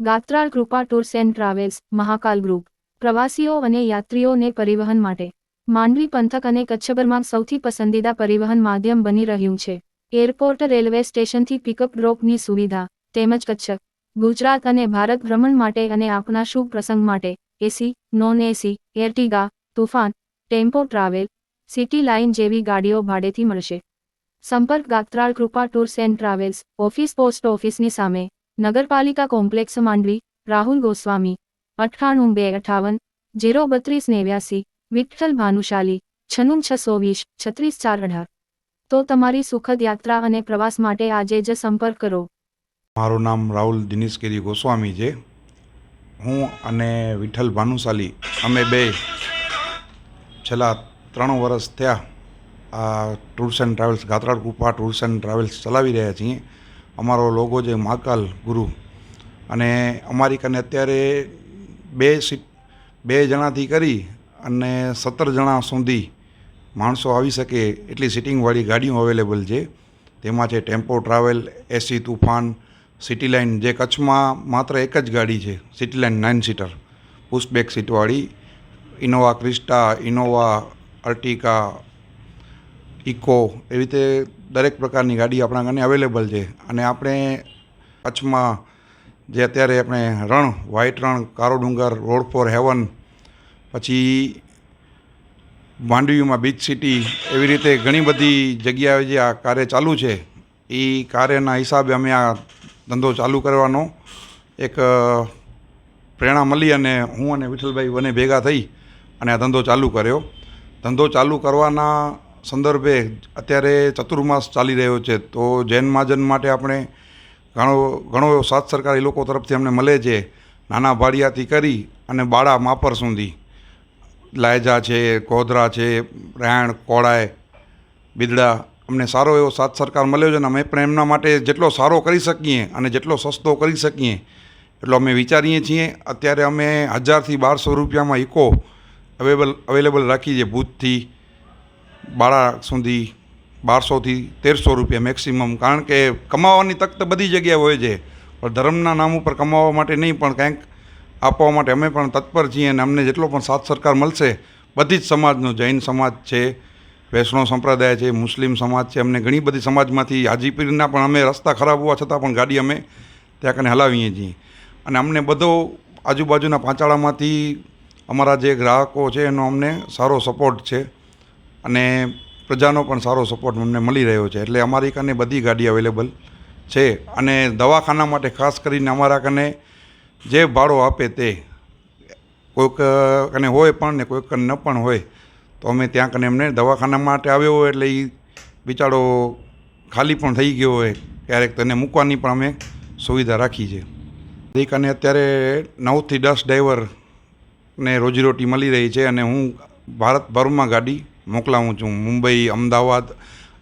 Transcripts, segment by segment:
Gatral Krupa tours and travels, Mahakal group, પ્રવાસીઓ અને યાત્રીઓને પરિવહન માટે. માંડવી પંથક અને કચ્છભરમાં સૌથી પસંદીદા પરિવહન માધ્યમ બની રહ્યું છે. એરપોર્ટ રેલવે સ્ટેશનથી પિકઅપ ડ્રોપની સુવિધા, તેમજ કચ્છ, ગુજરાત અને ભારત ભ્રમણ માટે અને આપના શુભ પ્રસંગ માટે. AC, non AC, Ertiga, Toofan, tempo travel, city line જેવી ગાડીઓ ભાડેથી મળશે. સંપર્ક Gatral Krupa tours and travels, office post ઓફિસની સામે. નગરપાલિકા કોમ્પ્લેક્સ માંડવી, રાહુલ ગોસ્વામી, અઠ્ઠાણું બે અઠાવન, જીરો બત્રીસ નેવ્યાસી, વિઠ્ઠલ ભાનુશાલી, છન્નું છસો વીસ, છત્રીસ ચાર અઢાર. તો તમારી સુખદ યાત્રા અને પ્રવાસ માટે આજે જ સંપર્ક કરો. મારું નામ રાહુલ દિનેશગીરી ગોસ્વામી છે. હું અને વિઠ્ઠલ ભાનુશાલી અમે બે છેલ્લા ત્રણ વર્ષ થયા આ tours and travels, Gatral Krupa tours and travels ચલાવી રહ્યા છીએ. અમારો લોગો છે મહાકાલ ગુરુ. અને અમારી કને અત્યારે બે સીટ, બે જણાથી કરી અને સત્તર જણા સુધી માણસો આવી શકે એટલી સિટિંગવાળી ગાડીઓ અવેલેબલ છે. તેમાં છે tempo travel, AC Toofan, city line જે કચ્છમાં માત્ર એક જ ગાડી છે, city line nine seater. Pushback સીટવાળી, Innova Crysta, Innova Ertiga Eco, એવી રીતે દરેક પ્રકારની ગાડી આપણા કને અવેલેબલ છે. અને આપણે કચ્છમાં જે અત્યારે આપણે રણ વ્હાઇટ રણ, કારો ડુંગર રોડ ફોર હેવન પછી માંડવીમાં બીચ સિટી એવી રીતે ઘણી બધી જગ્યાએ જે આ કાર્ય ચાલુ છે, એ કાર્યના હિસાબે અમે આ ધંધો ચાલુ કરવાનો. એક પ્રેરણા મળી અને હું અને વિઠ્ઠલભાઈ બંને ભેગા થઈ અને આ ધંધો ચાલુ કર્યો. ધંધો ચાલુ કરવાના સંદર્ભે અત્યારે ચતુર્માસ ચાલી રહ્યો છે, તો જૈન મહાજન માટે આપણે ઘણો ઘણો એવો સાથ સરકાર એ લોકો તરફથી અમને મળે છે. નાના ભાડિયાથી કરી અને બાળા માપર સુધી. લાયજા છે, ગોધરા છે, રાયણ, કોળાય, બિદડા, અમને સારો એવો સાથ સરકાર મળ્યો છે અને અમે પણ એમના માટે જેટલો સારો કરી શકીએ અને જેટલો સસ્તો કરી શકીએ એટલો અમે વિચારીએ છીએ. અત્યારે અમે હજારથી બારસો રૂપિયામાં ઇકો અવેલેબલ અવેલેબલ રાખી છે ભૂજથી બાળા સુધી બારસોથી તેરસો રૂપિયા મેક્સિમમ કારણ કે કમાવાની તક તો બધી જગ્યાએ હોય છે. પણ ધર્મના નામ ઉપર કમાવા માટે નહીં, પણ કંઈક આપવા માટે અમે પણ તત્પર છીએ અને અમને જેટલો પણ સાથ સરકાર મળશે, બધી જ સમાજનો જૈન સમાજ છે, વૈષ્ણવ સંપ્રદાય છે, મુસ્લિમ સમાજ છે, અમને ઘણી બધી સમાજમાંથી હાજીપીરના પણ અમે રસ્તા ખરાબ હોવા છતાં પણ ગાડી અમે ત્યાં કને હલાવીએ છીએ. અને અમને બધો આજુબાજુના પાંચાળામાંથી અમારા જે ગ્રાહકો છે એનો અમને સારો સપોર્ટ છે. અને પ્રજાનો પણ સારો સપોર્ટ અમને મળી રહ્યો છે. એટલે અમારી કને બધી ગાડી અવેલેબલ છે. અને દવાખાના માટે ખાસ કરીને અમારા કને જે ભાડો આપે તે કોઈક, કને હોય પણ ને કોઈક ન પણ હોય, તો અમે ત્યાં કને એમને દવાખાના માટે આવ્યો હોય એટલે એ બિચારો ખાલી પણ થઈ ગયો હોય, ક્યારેક તેને મૂકવાની પણ અમે સુવિધા રાખી છે. કને અત્યારે નવથી દસ ડ્રાઈવરને રોજીરોટી મળી રહી છે અને હું ભારતભરમાં ગાડી મોકલાવું છું. મુંબઈ, અમદાવાદ.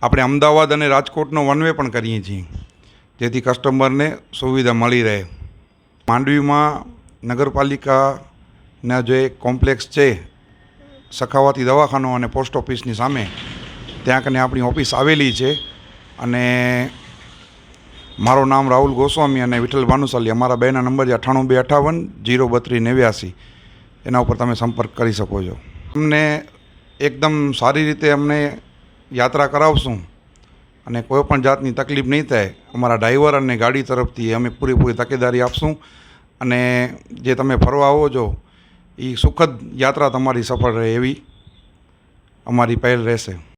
આપણે અમદાવાદ અને રાજકોટનો વન વે પણ કરીએ છીએ. જેથી કસ્ટમરને સુવિધા મળી રહે. માંડવીમાં નગરપાલિકાના જે કોમ્પ્લેક્સ છે સખાવાતી દવાખાનો અને પોસ્ટ ઓફિસની સામે, ત્યાં કને આપણી ઓફિસ આવેલી છે. અને મારું નામ રાહુલ ગોસ્વામી અને વિઠ્ઠલ ભાનુશાલી. અમારા બેના નંબર છે અઠ્ઠાણું બે અઠાવન, જીરો બત્રીસ નેવ્યાસી. એના ઉપર તમે સંપર્ક કરી શકો છો. અમને એકદમ સારી રીતે અમને યાત્રા કરાવશું અને કોઈ પણ જાતની તકલીફ નહીં થાય. અમારા ડ્રાઈવર અને ગાડી તરફથી અમે પૂરેપૂરી તકેદારી આપશું અને જે તમે ફરવા આવો છો એ સુખદ યાત્રા તમારી સફળ રહે એવી અમારી પહેલ રહેશે.